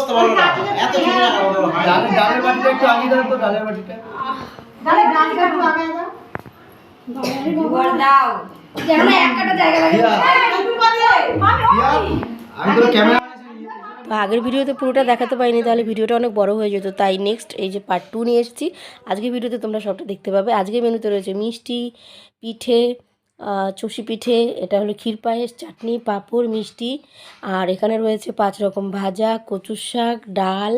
বসতে পারল না। এত ছোট। ডালের ডালের বাটিটা একটু আগিয়ে দাও তো ডালের বাটিটা। তাহলে গাছটা একটু আগে দাও। গোবর দাও। যেন এক কাটা জায়গা লাগে। দিয়া, দিয়া, আমি তো ক্যামেরা আগের ভিডিওতে পুরোটা দেখাতে পাইনি তাহলে ভিডিওটা অনেক বড় হয়ে যেত। তাই নেক্সট এই যে পার্ট টু নিয়ে এসেছি। আজকে ভিডিওতে তোমরা সবটা দেখতে পাবে। আজকে মেনুতে রয়েছে মিষ্টি পিঠে চষি পিঠে, এটা হলো ক্ষীর পায়েস, চাটনি, পাঁপড়, মিষ্টি, আর এখানে রয়েছে পাঁচ রকম ভাজা, কচুর শাক, ডাল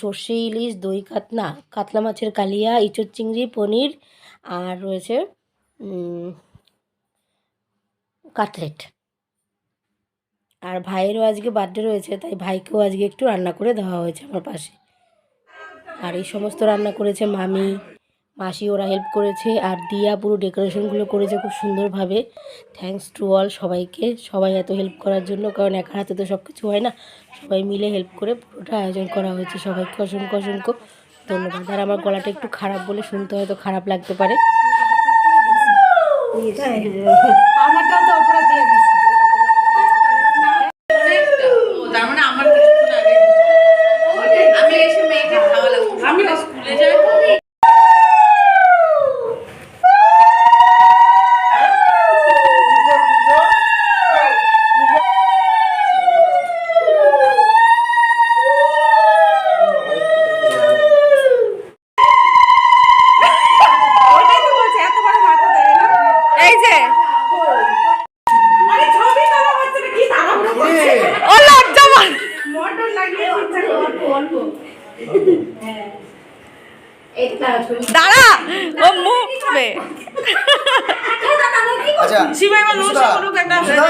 সর্ষে, ইলিশ, দই কাতনা কাতলা মাছের কালিয়া, ইঁচড় চিংড়ি, পনির, আর রয়েছে কাটলেট। আর ভাইয়েরও আজকে বার্থডে রয়েছে, তাই ভাইকেও আজকে একটু রান্না করে দেওয়া হয়েছে আমার পাশে। আর এই সমস্ত রান্না করেছে মামি। মাসি ওরা হেল্প করেছে আর দিয়া পুরো ডেকোরেশনগুলো করেছে খুব সুন্দরভাবে। থ্যাংকস টু অল সবাইকে। সবাই এত হেল্প করার জন্য, কারণ একার হাতে তো সব কিছু হয় না। সবাই মিলে হেল্প করে পুরোটা আয়োজন করা হয়েছে সবাইকে। অসংখ্য অসংখ্য ধন্যবাদ। আর আমার গলাটা একটু খারাপ বলে শুনতে হয়তো খারাপ লাগতে পারে। শিবাই বা সুধা, করুক একটা সুধা,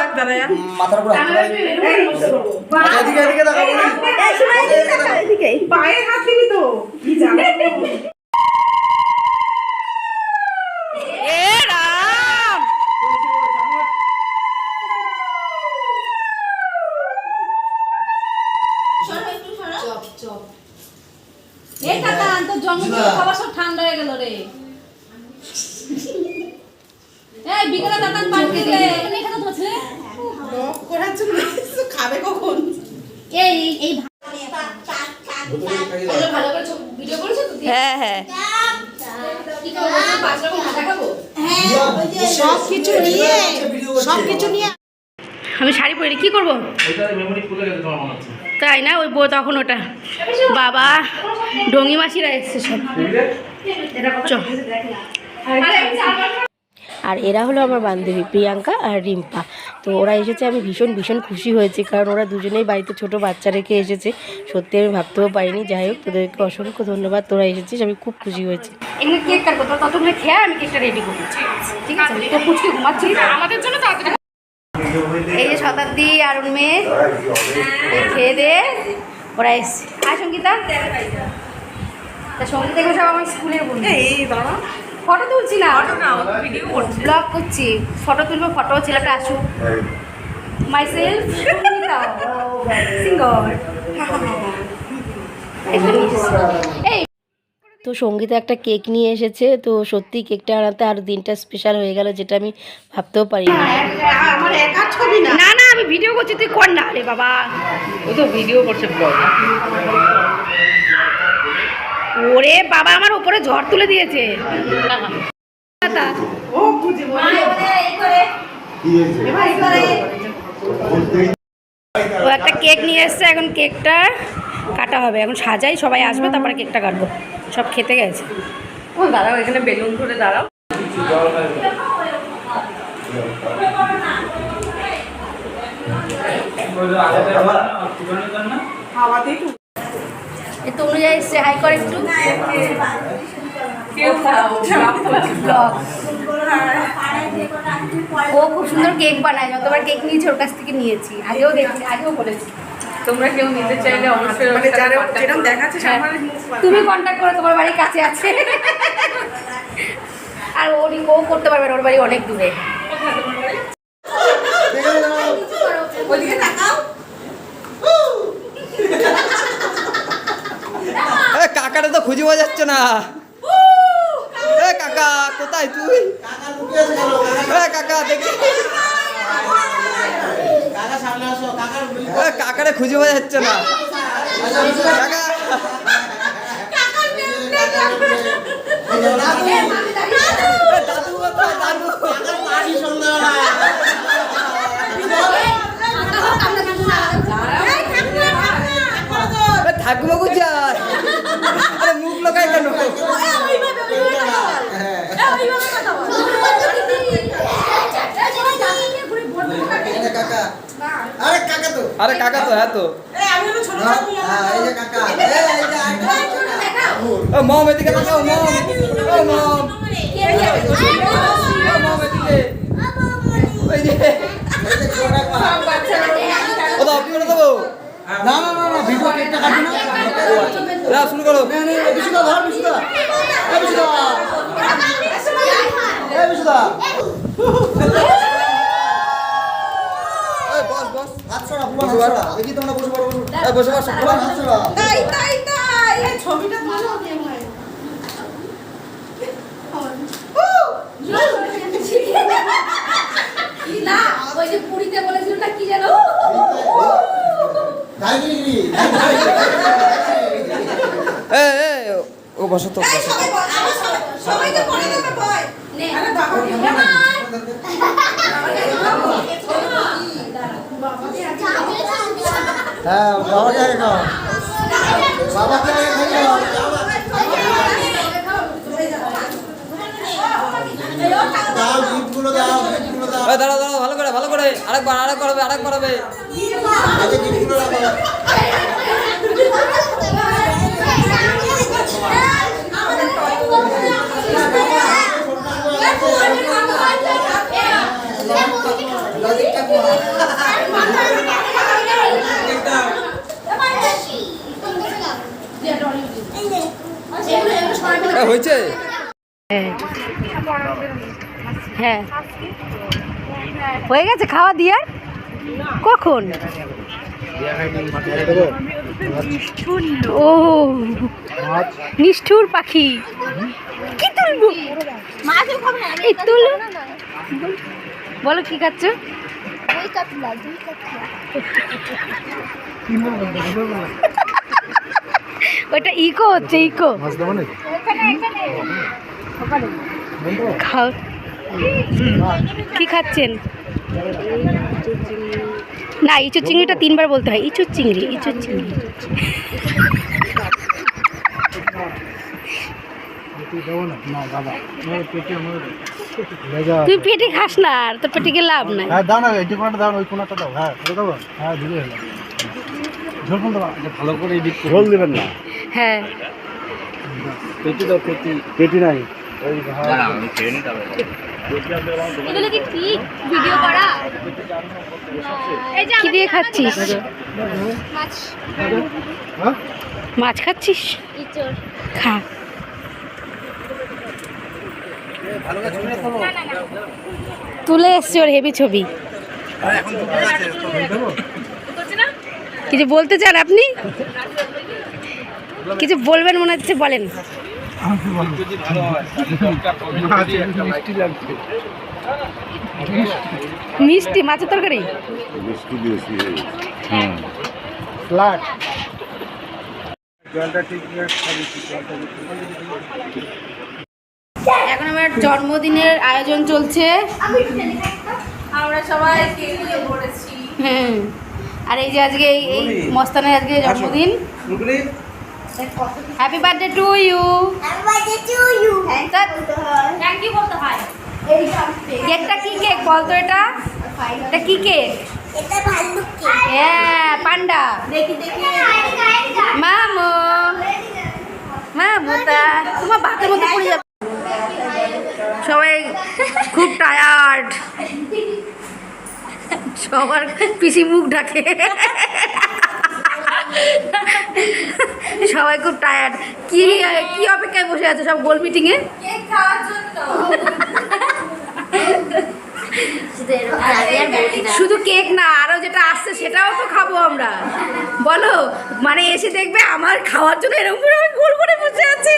মাথার উপর হাত তোলা। আচ্ছা, এদিকে এদিকে দেখাবো পায়ে হাত দিবি তো। কি জানো? এ রাম! এই কাকা তো জন্মদিন খাবার সব ঠান্ডা হয়ে গেল রে। এই বিকেলে দাদান পার্টি দে এখানে এখানে তো আছে করার জন্য খাবে কখন? এই এই ভালো করে ভিডিও করেছ তো? হ্যাঁ হ্যাঁ। কি করব পাঁচ রকম ভাজা খাব? সব কিছু নিয়ে সব কিছু নিয়ে। আমি শাড়ি পরি কি করব? মনে তাই না? ওই বউ তখন ওটা। বাবা ডঙ্গি মাসিরা এসছে সব। চ। আর এরা হলো আমার বান্ধবী প্রিয়াঙ্কা আর রিম্পা। তো ওরা এসেছে আমি ভীষণ ভীষণ খুশি হয়েছি কারণ ওরা দুজনেই বাড়িতে ছোট বাচ্চা রেখে এসেছে। সত্যি আমি ভাবতেও পারিনি যাই হোক তোদেরকে অসংখ্য ধন্যবাদ তোরা এসেছিস আমি খুব খুশি হয়েছি। এমনি কেক কাটবো ততক্ষণে খেয়ে আমি কেকটা রেডি করব ঠিক আছে পুচকে ঘুমাচ্ছি। আমাদের জন্য তাড়াতাড়ি এই যে শতাব্দী আর মেয়ে খেয়ে দে ওরা এসছে। আর সঙ্গীতা। তা সঙ্গীতা সব আমার স্কুলের বন্ধু। এই দাঁড়া। ফটো তুলছি না না ভিডিও করছি। ব্লগ করছি। ফটো তুলবো ফটো ছেলেটা আসুক। মাই সেলফ সিঙ্গর এই। তো সঙ্গীতা একটা কেক নিয়ে এসেছে তো সত্যি কেকটা আনাতে আর দিনটা স্পেশাল হয়ে গেল যেটা আমি ভাবতেও পারিনি আমার একা ছবি না। না না আমি ভিডিও করছি তুই কর না। রে বাবা ও তো ভিডিও করছে ব্লগ ওরে বাবা আমার উপরে ঝড় তুলে দিয়েছে। ও একটা কেক নিয়ে এসছে এখন কেকটা কাটা হবে। এখন সাজাই সবাই আসবে তারপরে কেকটা কাটবো। সব খেতে গেছে। ও দাঁড়াও এখানে বেলুন ধরে দাঁড়াও। হাওয়াতেই তো অনুযায়ী এসছে হাই করে একটু। ও খুব সুন্দর কেক বানায় যতবার কেক নিয়েছি ওর কাছ থেকে নিয়েছি। আগেও দেখছি আগেও বলেছি। তোমরা কেউ নিতে চাইলে অবশ্যই মানে মুখ তুমি কন্ট্যাক্ট করে তোমার বাড়ির কাছে আছে। আর ওরই ও করতে পারবে না ওর বাড়ি অনেক দূরে। তাকাও। কাকাটা তো খুঁজে পাওয়া যাচ্ছে না। এ কাকা কোথায় তুই? এ কাকা দেখি। কাকা কাকার খুঁজে পাওয়া যাচ্ছে না। দাদু কোথায়? দাদু এ, ঠাকুমা কোথায় আরে মুখ লোকায় কেন আরে কাকা তো আরে কাকা তো হ্যাঁ তো হ্যাঁ মম এদিকে তাকাও মম ও মম মম এদিকে ওই যে এই যে ছোটা পা ও দাও কি করে দেবো না না না না ভিডিও কেটে কাটবি না না শুরু করো না না এই বিশুদা ধর বিশুদা এই বিশুদা এই বিশুদা এই বস বস হাত ছড়া বসে। বসে বসে বসে বসে। বসে বসে বসো। বসে বসে বস। পুরো হাত ছড়া তাই তাই তাই এই ছবিটা ভালো না ওই যে পুরীতে বলেছিল না কি জানো দাইগিরি এ এ ও বসো তো বসো সবাই বল, আরে সবাই- সবাই তো পড়ে দেবে বই নে আরে বাবা হ্যাঁ বাবাকে আগে খাও বাবাকে আগে এই দাঁড়াও দাঁড়াও ভালো করে ভালো করে। আরেকবার আরেকবার হবে আরেকবার হবে এই যে গিফটগুলো রাখো এ হয়েছে হ্যাঁ হয়ে গেছে খাওয়া দিয়ার? কখন? ও নিষ্ঠুর পাখি। কি তুলবো? এই তুল। বলো কি খাচ্ছ? ওটা ইকো হচ্ছে ইকো। খাও। কি খাচ্ছেন? না ইঁচুর চিংড়িটা তিনবার বলতে হয়। ইঁচুর চিংড়ি ইঁচুর চিংড়ি। তুই পেটে খাস না আর তোর পেটে গিয়ে লাভ নাই। হ্যাঁ দাও না এটি কোনটা দাও ওই কোনটা দাও। হ্যাঁ ওটা দাও। হ্যাঁ দিবে ঝোল কোনটা ভালো করে এডিট ঝোল দিবেন না। হ্যাঁ। পেটি দাও পেটি। পেটি নাই। ওই হ্যাঁ এগুলো কি ঠিক ভিডিও করা? কি দিয়ে খাচ্ছিস? মাছ। মাছ। খাচ্ছিস? খা। তুলে এসছে ওর হেভি ছবি। কিছু বলতে চান আপনি? কিছু বলবেন মনে হচ্ছে বলেন। মিষ্টি মিষ্টি মাছের তরকারি? জলটা ঠিক খাবি এখন আমার জন্মদিনের আয়োজন চলছে। আমরা সবাই হুম আর এই যে আজকে এই এই মস্তানের আজকে জন্মদিন। হ্যাপি বার্থডে টু ইউ কেকটা কি কেক বলতো এটা। এটা কি কেক হ্যাঁ পান্ডা। দেখি দেখি মামু। তোমার বাতের পড়ে যাবে। সবাই খুব টায়ার্ড সবার পিসি মুখ ঢাকে। সবাই খুব টায়ার্ড কি কি অপেক্ষায় বসে আছে সব গোল মিটিং এ? শুধু কেক না আরও যেটা আসছে সেটাও তো খাব আমরা। বলো মানে এসে দেখবে আমার খাওয়ার জন্য এরকম করে আমি গোল করে বসে আছে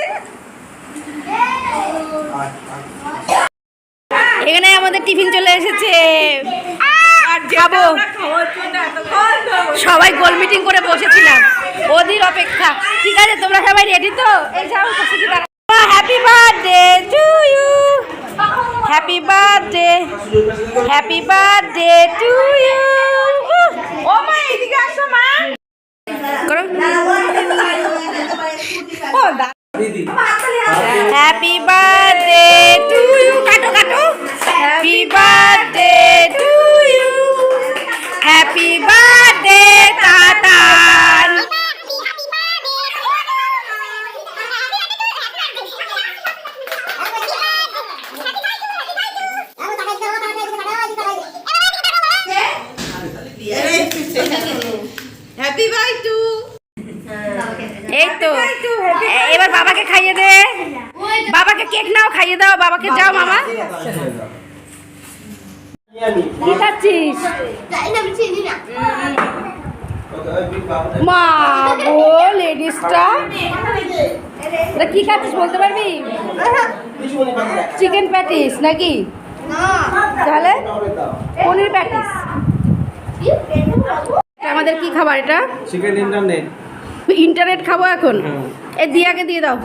এখানে আমাদের টিফিন চলে এসেছে আর খাব সবাই গোল মিটিং করে বসেছিলাম। ওদের অপেক্ষা। ঠিক আছে, তোমরা সবাই রেডি তো? এই যাও happy birthday to you happy birthday happy birthday to মামা কি খাচ্ছিস মা গো লেডিসটা এটা কি খাচ্ছিস বলতে পারবি? চিকেন প্যাটিস নাকি? তাহলে পনির প্যাটিস আমাদের কি খাবার এটা? চিকেন ইন্টারনেট ইন্টারনেট খাব এখন। এ দিয়াকে দিয়ে দাও।